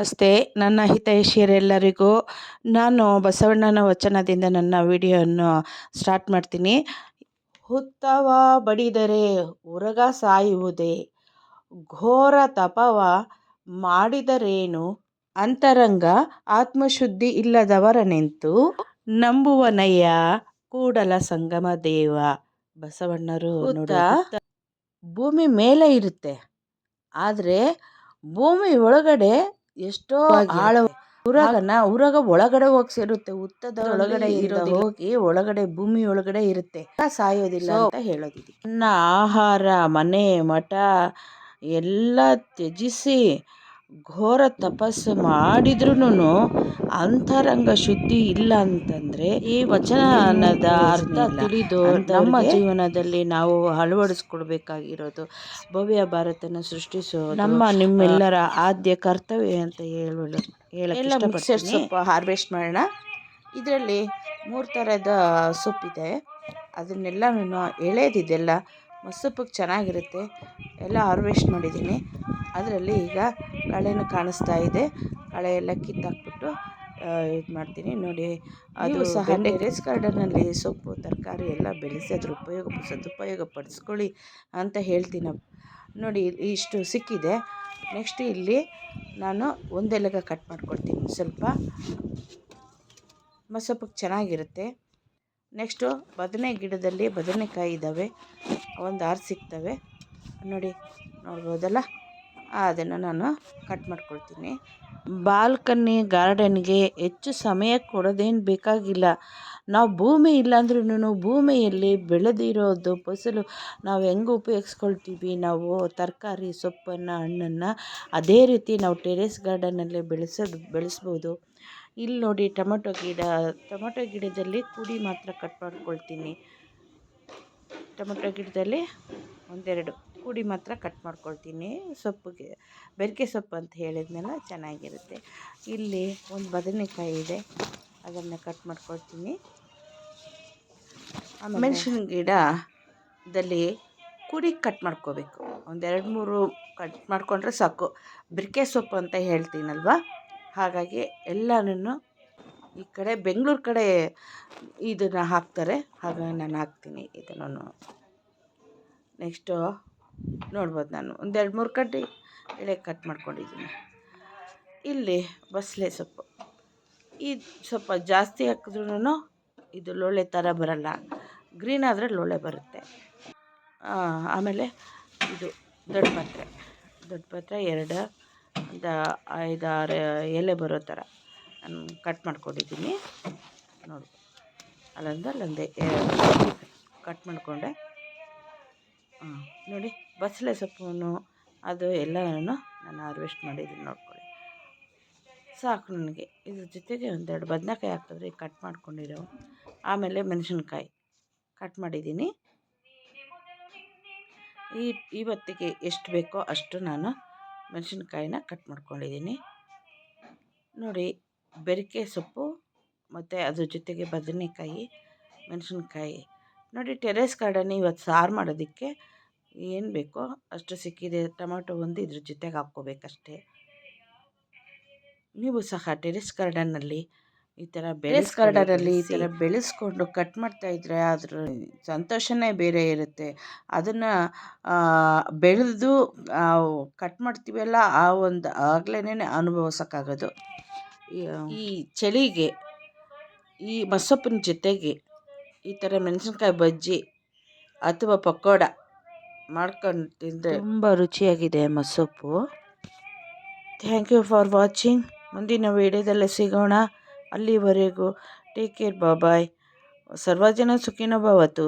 ನಮಸ್ತೆ ನನ್ನ ಹಿತೈಷಿಯರೆಲ್ಲರಿಗೂ ನಾನು ಬಸವಣ್ಣನ ವಚನದಿಂದ ನನ್ನ ವಿಡಿಯೋವನ್ನು ಸ್ಟಾರ್ಟ್ ಮಾಡ್ತೀನಿ. ಹುತ್ತವ ಬಡಿದರೆ ಉರಗ ಸಾಯುವುದೇ, ಘೋರ ತಪವ ಮಾಡಿದರೇನು? ಅಂತರಂಗ ಆತ್ಮಶುದ್ಧಿ ಇಲ್ಲದವರನೆಂತು? ನಂಬುವನಯ್ಯ ಕೂಡಲ ಸಂಗಮ ದೇವ. ಬಸವಣ್ಣರು ನೋಡ. ಭೂಮಿ ಮೇಲೆ ಇರುತ್ತೆ. ಆದರೆ ಭೂಮಿ ಒಳಗಡೆ ಎಷ್ಟೋ ಆಳ ಉರಗನ ಉರಗ ಒಳಗಡೆ ಹೋಗಿ ಸೇರುತ್ತೆ ಉತ್ತದ ಒಳಗಡೆ ಇರೋದು ಹೋಗಿ ಒಳಗಡೆ ಭೂಮಿ ಒಳಗಡೆ ಇರುತ್ತೆ. ಸಾಯೋದಿಲ್ಲ ಅಂತ ಹೇಳೋದಿದೆ. ನನ್ನ ಆಹಾರ ಮನೆ ಮಠ ಎಲ್ಲ ತ್ಯಜಿಸಿ ಘೋರ ತಪಸ್ಸು ಮಾಡಿದ್ರೂ ಅಂತರಂಗ ಶುದ್ಧಿ ಇಲ್ಲ ಅಂತಂದ್ರೆ ಈ ವಚನದ ಅರ್ಥ ತಿಳಿದು ನಮ್ಮ ಜೀವನದಲ್ಲಿ ನಾವು ಅಳವಡಿಸ್ಕೊಳ್ಬೇಕಾಗಿರೋದು ಭವ್ಯ ಭಾರತನ ಸೃಷ್ಟಿಸೋ ನಮ್ಮ ನಿಮ್ಮೆಲ್ಲರ ಆದ್ಯ ಕರ್ತವ್ಯ ಅಂತ ಹೇಳಲು ಮಿಕ್ಸರ್ ಸೊಪ್ಪು ಹಾರ್ವೆಸ್ಟ್ ಮಾಡೋಣ. ಇದರಲ್ಲಿ ಮೂರು ಥರದ ಸೊಪ್ಪಿದೆ. ಅದನ್ನೆಲ್ಲ ಎಳೆದಿದೆಲ್ಲ ಮಸೊಪ್ಪಿಗೆ ಚೆನ್ನಾಗಿರುತ್ತೆ. ಎಲ್ಲ ಹಾರ್ವೆಸ್ಟ್ ಮಾಡಿದ್ದೀನಿ. ಅದರಲ್ಲಿ ಈಗ ಕಳೆನೂ ಕಾಣಿಸ್ತಾ ಇದೆ. ಕಳೆ ಎಲ್ಲ ಕಿತ್ತಾಕ್ಬಿಟ್ಟು ಇದು ಮಾಡ್ತೀನಿ. ನೋಡಿ ಅದು ಸಹ ಟೆರೇಸ್ ಗಾರ್ಡನಲ್ಲಿ ಸೊಪ್ಪು ತರಕಾರಿ ಎಲ್ಲ ಬೆಳೆಸಿ ಅದ್ರ ಉಪಯೋಗ ಸದುಪಯೋಗ ಪಡಿಸ್ಕೊಳ್ಳಿ ಅಂತ ಹೇಳ್ತೀನಿ. ನೋಡಿ ಇಷ್ಟು ಸಿಕ್ಕಿದೆ. ನೆಕ್ಸ್ಟ್ ಇಲ್ಲಿ ನಾನು ಒಂದೆಲಗ ಕಟ್ ಮಾಡ್ಕೊಳ್ತೀನಿ ಸ್ವಲ್ಪ ಮಸೊಪ್ಪಿಗೆ ಚೆನ್ನಾಗಿರುತ್ತೆ. ನೆಕ್ಸ್ಟು ಬದನೆ ಗಿಡದಲ್ಲಿ ಬದನೆಕಾಯಿ ಇದ್ದಾವೆ. ಒಂದು ಆರು ಸಿಗ್ತವೆ. ನೋಡಿ ನೋಡ್ಬೋದಲ್ಲ? ಅದನ್ನು ನಾನು ಕಟ್ ಮಾಡ್ಕೊಳ್ತೀನಿ. ಬಾಲ್ಕನಿ ಗಾರ್ಡನ್ಗೆ ಹೆಚ್ಚು ಸಮಯ ಕೊಡೋದೇನು ಬೇಕಾಗಿಲ್ಲ. ನಾವು ಭೂಮಿ ಇಲ್ಲಾಂದ್ರೂ ಭೂಮಿಯಲ್ಲಿ ಬೆಳೆದಿರೋದು ಫಸಲು ನಾವು ಹೆಂಗೆ ಉಪಯೋಗಿಸ್ಕೊಳ್ತೀವಿ? ನಾವು ತರಕಾರಿ, ಸೊಪ್ಪನ್ನು, ಹಣ್ಣನ್ನು ಅದೇ ರೀತಿ ನಾವು ಟೆರೇಸ್ ಗಾರ್ಡನಲ್ಲಿ ಬೆಳೆಸೋದು, ಬೆಳೆಸ್ಬೋದು. ಇಲ್ಲಿ ನೋಡಿ ಟೊಮೊಟೊ ಗಿಡ, ಟೊಮೊಟೊ ಗಿಡದಲ್ಲಿ ಕುಡಿ ಮಾತ್ರ ಕಟ್ ಮಾಡ್ಕೊಳ್ತೀನಿ. ಟೊಮೊಟೊ ಗಿಡದಲ್ಲಿ ಒಂದೆರಡು. ಕುಡಿ ಮಾತ್ರ ಕಟ್ ಮಾಡ್ಕೊಳ್ತೀನಿ. ಸೊಪ್ಪಿಗೆ, ಬೆರಕೆ ಸೊಪ್ಪು ಅಂತ ಹೇಳಿದ್ಮೇಲೆ ಚೆನ್ನಾಗಿರುತ್ತೆ. ಇಲ್ಲಿ ಒಂದು ಬದನೆಕಾಯಿ ಇದೆ, ಅದನ್ನು ಕಟ್ ಮಾಡ್ಕೊಳ್ತೀನಿ. ಮೆಣಸಿನ ಗಿಡದಲ್ಲಿ ಕುಡಿ ಕಟ್ ಮಾಡ್ಕೋಬೇಕು. ಒಂದೆರಡು ಮೂರು ಕಟ್ ಮಾಡಿಕೊಂಡ್ರೆ ಸಾಕು. ಬಿರಿಕೆ ಸೊಪ್ಪು ಅಂತ ಹೇಳ್ತೀನಲ್ವ? ಹಾಗಾಗಿ ಎಲ್ಲನೂ ಈ ಕಡೆ ಬೆಂಗಳೂರು ಕಡೆ ಇದನ್ನು ಹಾಕ್ತಾರೆ. ಹಾಗಾಗಿ ನಾನು ಹಾಕ್ತೀನಿ ಇದನ್ನು ನೆಕ್ಸ್ಟು ನೋಡ್ಬೋದು ನಾನು. ಒಂದೆರಡು ಮೂರು ಕಡ್ಡಿ ಎಳೆ ಕಟ್ ಮಾಡ್ಕೊಂಡಿದ್ದೀನಿ. ಇಲ್ಲಿ ಬಸಳೆ ಸೊಪ್ಪು. ಈ ಸ್ವಲ್ಪ ಜಾಸ್ತಿ ಹಾಕಿದ್ರೂ ಇದು ಲೋಳೆ ಥರ ಬರಲ್ಲ. ಗ್ರೀನ್ ಆದರೆ ಲೋಳೆ ಬರುತ್ತೆ. ಆಮೇಲೆ ಇದು ದೊಡ್ಡ ಪತ್ರೆ. ದೊಡ್ಡ ಪತ್ರೆ ಎರಡು, ಒಂದು ಐದಾರು ಎಲೆ ಬರೋ ಥರ ನಾನು ಕಟ್ ಮಾಡ್ಕೊಂಡಿದ್ದೀನಿ. ನೋಡಿ ಅಲ್ಲೊಂದು ಅಲ್ಲೊಂದು ಕಟ್ ಮಾಡಿಕೊಂಡೆ. ನೋಡಿ ಬಸಳೆ ಸೊಪ್ಪು ಅದು ಎಲ್ಲನೂ ನಾನು ಹಾರ್ವೆಸ್ಟ್ ಮಾಡಿದ್ದೀನಿ ನೋಡ್ಕೊಳ್ಳಿ. ಸಾಕು ನನಗೆ. ಇದ್ರ ಜೊತೆಗೆ ಒಂದೆರಡು ಬದನೆಕಾಯಿ ಹಾಕಿದ್ರೆ ಕಟ್ ಮಾಡ್ಕೊಂಡಿರೋ ಆಮೇಲೆ ಮೆಣಸಿನ್ಕಾಯಿ ಕಟ್ ಮಾಡಿದ್ದೀನಿ. ಈ ಇವತ್ತಿಗೆ ಎಷ್ಟು ಬೇಕೋ ಅಷ್ಟು ನಾನು ಮೆಣಸಿನ್ಕಾಯಿನ ಕಟ್ ಮಾಡ್ಕೊಂಡಿದ್ದೀನಿ. ನೋಡಿ, ಬೆರಿಕೆ ಸೊಪ್ಪು ಮತ್ತು ಅದ್ರ ಜೊತೆಗೆ ಬದನೆಕಾಯಿ, ಮೆಣಸಿನ್ಕಾಯಿ ನೋಡಿ ಟೆರೇಸ್ ಗಾರ್ಡನ್ ಇವತ್ತು ಸಾರು ಮಾಡೋದಕ್ಕೆ ಏನು ಬೇಕೋ ಅಷ್ಟು ಸಿಕ್ಕಿದೆ. ಟೊಮೊಟೊ ಒಂದು ಇದ್ರ ಜೊತೆಗೆ ಹಾಕ್ಕೋಬೇಕಷ್ಟೇ. ನೀವು ಸಹ ಟೆರೆಸ್ ಗಾರ್ಡನ್ನಲ್ಲಿ ಈ ಥರ ಬೆಳೆಸ್ ಗಾರ್ಡನಲ್ಲಿ ಈ ಥರ ಬೆಳೆಸ್ಕೊಂಡು ಕಟ್ ಮಾಡ್ತಾ ಇದ್ರೆ ಅದ್ರ ಸಂತೋಷನೇ ಬೇರೆ ಇರುತ್ತೆ. ಅದನ್ನು ಬೆಳೆದು ಕಟ್ ಮಾಡ್ತೀವಲ್ಲ ಆ ಒಂದು ಆಗ್ಲೇ ಅನುಭವಿಸೋಕ್ಕಾಗೋದು. ಈ ಚಳಿಗೆ ಈ ಮಸೊಪ್ಪಿನ ಜೊತೆಗೆ ಈ ಥರ ಮೆಣಸಿನ್ಕಾಯಿ ಬಜ್ಜಿ ಅಥವಾ ಪಕೋಡ ಮಾಡ್ಕೊಂಡು ತಿಂದರೆ ತುಂಬ ರುಚಿಯಾಗಿದೆ ಮಸೊಪ್ಪು ಥ್ಯಾಂಕ್ ಯು ಫಾರ್ ವಾಚಿಂಗ್ ಮುಂದಿನ ವೀಡಿಯೋದಲ್ಲಿ ಸಿಗೋಣ. ಅಲ್ಲಿವರೆಗೂ ಟೇಕ್ ಕೇರ್ ಬಾಯ್ ಸರ್ವಜನ ಸುಖಿನೋ ಭವತು.